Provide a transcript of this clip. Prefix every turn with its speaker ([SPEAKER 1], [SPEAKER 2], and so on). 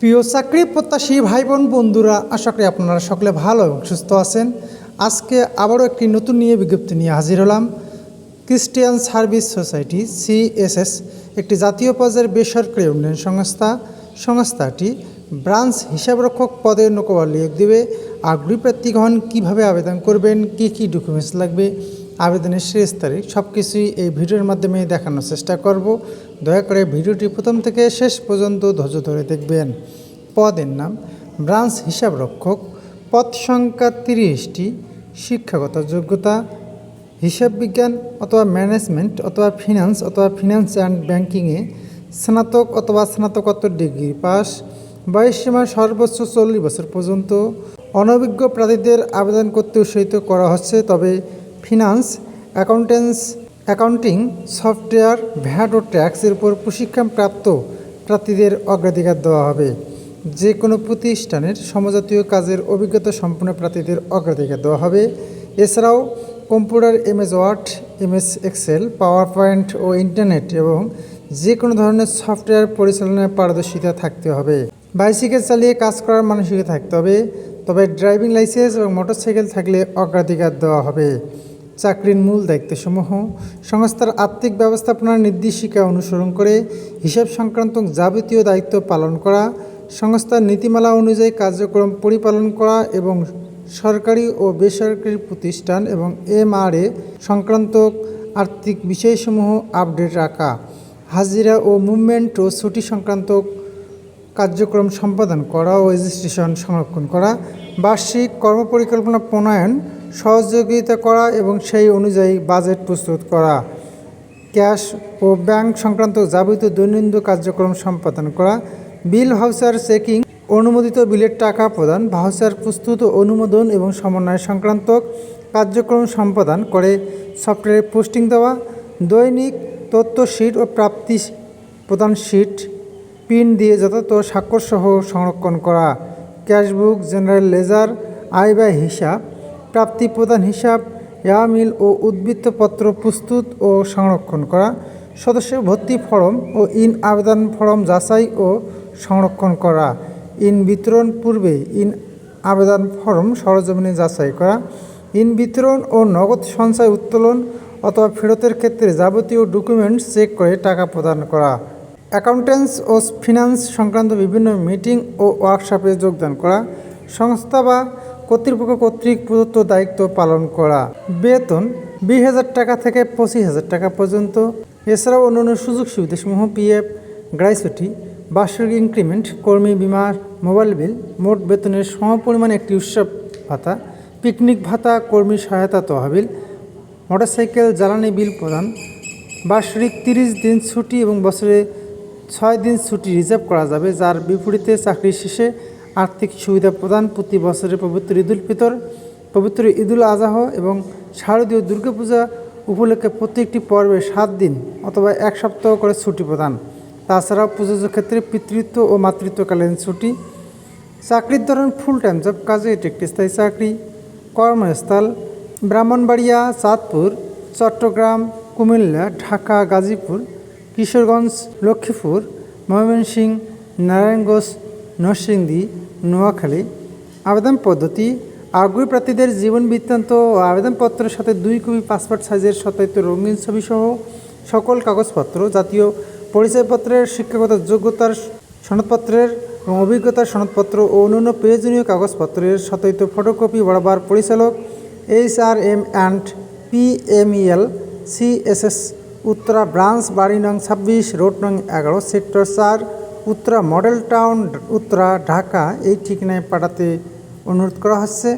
[SPEAKER 1] প্রিয় চাকরি প্রত্যাশী ভাই বোন বন্ধুরা, আশা করি আপনারা সকলে ভালো এবং সুস্থ আছেন। আজকে আবারও একটি নতুন নিয়ে বিজ্ঞপ্তি নিয়ে হাজির হলাম। ক্রিস্টিয়ান সার্ভিস সোসাইটি সিএসএস একটি জাতীয় পর্যায়ের বেসরকারি উন্নয়ন সংস্থা। সংস্থাটি ব্রাঞ্চ হিসাবরক্ষক পদে নৌকোয়ার নিয়োগ দেবে। আগ্রহী প্রার্থীগণ কীভাবে আবেদন করবেন, কী কী ডকুমেন্টস লাগবে আবেদনের শেষ তারিখ সব কিছুই এই ভিডিওর মাধ্যমে দেখানোর চেষ্টা করব। দয়া করে ভিডিওটি প্রথম থেকে শেষ পর্যন্ত ধৈর্য ধরে দেখবেন। পদের নাম ব্রাঞ্চ হিসাবরক্ষক পদ সংখ্যা তিরিশটি, শিক্ষাগত যোগ্যতা, হিসাব বিজ্ঞান অথবা ম্যানেজমেন্ট অথবা ফিনান্স অথবা ফিনান্স অ্যান্ড ব্যাংকিংয়ে স্নাতক অথবা স্নাতকোত্তর ডিগ্রি পাস, বয়সসীমা সর্বোচ্চ চল্লিশ বছর পর্যন্ত। অনভিজ্ঞ প্রার্থীদের আবেদন করতে উৎসাহিত করা হচ্ছে, তবে finance accountancy accounting software VAT ও ট্যাক্সের উপর প্রশিক্ষণপ্রাপ্ত প্রার্থীদের অগ্রাধিকার দেওয়া হবে। যে কোনো প্রতিষ্ঠানের সমজাতীয় কাজের অভিজ্ঞতা সম্পন্ন প্রার্থীদের অগ্রাধিকার দেওয়া হবে। এছাড়াও computer, MS Word, MS Excel PowerPoint ও ইন্টারনেট এবং যে কোনো ধরনের সফটওয়্যার পরিচালনায় পারদর্শিতা থাকতে হবে। বাইসাইকেল চালিয়ে কাজ করার মানসিকতা থাকতে হবে, তবে ড্রাইভিং লাইসেন্স এবং মোটরসাইকেল থাকলে অগ্রাধিকার দেওয়া হবে। চাকরির মূল দায়িত্বসমূহ, সংস্থার আর্থিক ব্যবস্থাপনার নির্দেশিকা অনুসরণ করে হিসাব সংক্রান্ত যাবতীয় দায়িত্ব পালন করা, সংস্থার নীতিমালা অনুযায়ী কার্যক্রম পরিপালন করা এবং সরকারি ও বেসরকারি প্রতিষ্ঠান এবং এমআরএ সংক্রান্ত আর্থিক বিষয়সমূহ আপডেট রাখা, হাজিরা ও মুভমেন্ট ও ছুটি সংক্রান্ত কার্যক্রম সম্পাদন করা ও রেজিস্ট্রেশন সংরক্ষণ করা, বার্ষিক কর্মপরিকল্পনা প্রণয়ন সহযোগিতা করা এবং সেই অনুযায়ী বাজেট প্রস্তুত করা। ক্যাশ ও ব্যাংক সংক্রান্ত যাবতীয় দৈনন্দিন কার্যক্রম সম্পাদন করা। বিল হাউসার চেকিং, অনুমোদিত বিলের টাকা প্রদান, ভাউচার প্রস্তুত অনুমোদন এবং সমন্বয় সংক্রান্ত কার্যক্রম সম্পাদন করে, সফটওয়্যারে পোস্টিং দেওয়া, দৈনিক তথ্য শিট ও প্রাপ্তি প্রদান শিট, পিন দিয়ে যথাযথ স্বাক্ষরসহ সংরক্ষণ করা, ক্যাশবুক, জেনারেল লেজার, আয় ব্যয় হিসাব প্রাপ্তি প্রদান হিসাব, ইয়ামিল ও উদ্বৃত্তপত্র প্রস্তুত ও সংরক্ষণ করা, সদস্য ভর্তি ফরম ও ইন আবেদন ফরম যাচাই ও সংরক্ষণ করা, ইন বিতরণ পূর্বে ইন আবেদন ফরম সরজমিনে যাচাই করা, ইন বিতরণ ও নগদ সঞ্চয় উত্তোলন অথবা ফেরতের ক্ষেত্রে যাবতীয় ডকুমেন্টস চেক করে টাকা প্রদান করা অ্যাকাউন্টেন্স ও ফিনান্স সংক্রান্ত বিভিন্ন মিটিং ও ওয়ার্কশপে যোগদান করা, সংস্থা বা কর্তৃপক্ষ কর্তৃক প্রদত্ত দায়িত্ব পালন করা। বেতন বিশ হাজার টাকা থেকে পঁচিশ হাজার টাকা পর্যন্ত। এছাড়াও অন্যান্য সুযোগ সুবিধাসমূহ, পিএফ, গ্রাইসুটি, বার্ষিক ইনক্রিমেন্ট, কর্মী বিমা, মোবাইল বিল, মোট বেতনের সমপরিমাণ একটি উৎসব ভাতা, পিকনিক ভাতা, কর্মী সহায়তা তহবিল, মোটরসাইকেল জ্বালানি বিল প্রদান, বার্ষিক তিরিশ দিন ছুটি এবং বছরে ছয় দিন ছুটি রিজার্ভ করা যাবে, যার বিপরীতে চাকরি শেষে আর্থিক সুবিধা প্রদান প্রতি বছরে পবিত্র ঈদুল ফিতর, পবিত্র ঈদুল আজহ এবং শারদীয় দুর্গাপূজা উপলক্ষে প্রত্যেকটি পর্বে সাত দিন অথবা এক সপ্তাহ করে ছুটি প্রদান। তাছাড়াও প্রযোজ্য ক্ষেত্রে পিতৃত্ব ও মাতৃত্বকালীন ছুটি, চাকরির ধরন ফুল টাইম জব কাজে এটি একটি স্থায়ী চাকরি, কর্মস্থল, ব্রাহ্মণবাড়িয়া, চাঁদপুর, চট্টগ্রাম, কুমিল্লা, ঢাকা, গাজীপুর, কিশোরগঞ্জ, লক্ষ্মীপুর, ময়মনসিংহ, নারায়ণগঞ্জ, নরসিংদী নোয়াখালী, আবেদন পদ্ধতি, আগ্রহী প্রার্থীদের জীবন বৃত্তান্ত ও আবেদনপত্রের সাথে দুই কপি পাসপোর্ট সাইজের সত্যায়িত রঙিন ছবি সহ সকল কাগজপত্র, জাতীয় পরিচয়পত্রের শিক্ষাগত যোগ্যতার সনদপত্রের এবং অভিজ্ঞতার সনদপত্র ও অন্যান্য প্রয়োজনীয় কাগজপত্রের সত্যায়িত ফটোকপি বরাবর পরিচালক H R M and PMEL CSS Uttara branch, বাড়ি নং ছাব্বিশ, রোড নং এগারো, সেক্টর চার উত্তরা মডেল টাউন উত্তরা ঢাকা এই ঠিকানায় পাঠাতে অনুরোধ করা হচ্ছে।